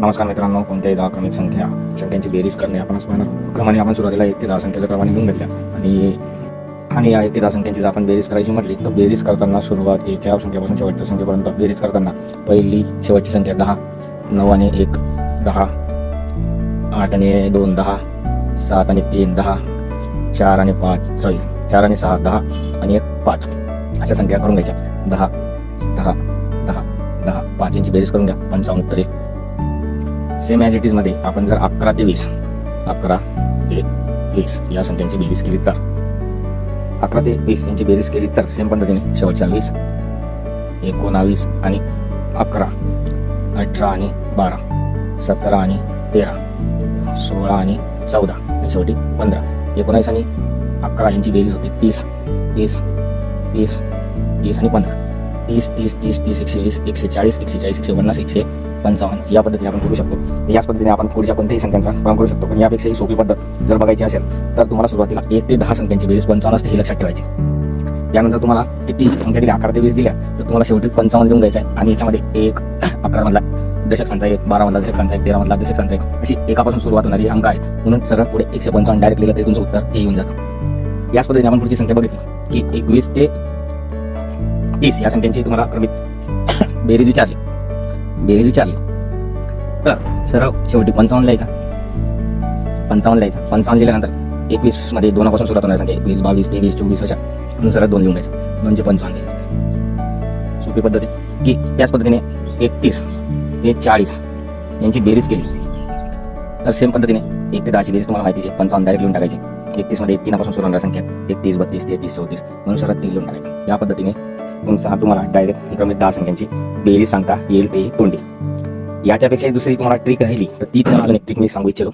नमस्कार मित्रांनो कोणत्याही दहा क्रमिक संख्या संख्यांची बेरीज करणे आपण असं पाहणार क्रमाने आपण सुरुवातीला एक ते दहा संख्येचा क्रमाने घेऊन घेतल्या. आणि आणि या एक ते दहा संख्यांची जर आपण बेरीज करायची म्हटली तर बेरीज करताना सुरुवातीच्या संख्येपासून शेवटच्या संख्येपर्यंत बेरीज करताना पहिली शेवटची संख्या दहा नऊ आणि एक दहा आठ आणि दोन दहा सात आणि तीन दहा चार आणि पाच सॉरी चार आणि सहा दहा आणि एक पाच. अशा संख्या करून घ्यायच्या. दहा दहा दहा दहा पाच यांची बेरीज करून घ्या. पंचावन्न तरी सेम ॲज इट इजमध्ये आपण जर अकरा ते वीस अकरा ते वीस या संख्यांची बेरीज केली तर. अकरा ते वीस यांची बेरीज केली तर सेम पद्धतीने शेवटच्या वीस एकोणावीस आणि अकरा अठरा आणि बारा सतरा आणि तेरा सोळा आणि चौदा आणि शेवटी पंधरा. एकोणावीस आणि अकरा यांची बेरीज होती तीस तीस तीस तीस आणि पंधरा. तीस तीस तीस तीस एकशे वीस एकशे चाळीस एकशे चाळीस एकशे पन्नास एकशे पंचावन्न. या पद्धतीने आपण करू शकतो. याच पद्धतीने आपण पुढच्या कोणत्याही संख्यांचा काम करू शकतो. पण यापेक्षाही सोपी पद्धत जर बघायची असेल तर तुम्हाला सुरुवातीला एक ते दहा संख्यांची बेरीज पंचावन्न असते हे लक्षात ठेवायची. त्यानंतर तुम्हाला किती संख्या दिल्या अकरा ते वीस दिल्या तर तुम्हाला शेवटी पंचावन्न देऊन द्यायचं आहे. आणि याच्यामध्ये एक अकरा मधला दशक संचा एक बारा मधला दशक संचा एक तेरा मधला दशक संचा एक अशी एकापासून सुरुवात होणारी अंक आहेत. म्हणून सरळ पुढे एकशे पंचावन्न डायरेक्ट लिहिलं तरी तुमचं उत्तर हे येऊन जातं. याच पद्धतीने आपण पुढची संख्या बघितली की एकवीस ते तीस या संख्यांची तुम्हाला क्रमिक बेरीज विचारली. बेरीज विचारली. तर सरळ शेवटी पंचावन्न लिहायचा. पंचावन्न लिहायचा. पंचावन्न लिहिल्यानंतर एकवीसमध्ये दोनापासून सुरुवात होणार संख्या. एकवीस बावीस तेवीस चोवीस अशा म्हणून सरळ दोन लिहून घ्यायचं. दोनशे पंचावन्न लिहायचं. सोपी पद्धती. की त्याच पद्धतीने एकतीस ते चाळीस यांची बेरीज केली. तर सेम पद्धतीने एक ते दहाची बेरीज तुम्हाला माहिती आहे. पंचावन्न डायरेक्ट लिहून टाकायची. एकतीसमध्ये तीनापासून सुरू होणार संख्या. एकतीस बत्तीस तेहतीस चौतीस. म्हणून सरळ तीन लिहून टाकायचं. या पद्धतीने तुमचा तुम्हाला डायरेक्ट क्रमित दहा संख्यांची बेरीज सांगता येईल ते तोंडी. याच्यापेक्षा दुसरी तुम्हाला ट्रिक राहिली तर ती तुम्हाला एक ट्रिक मी सांगू इच्छितो.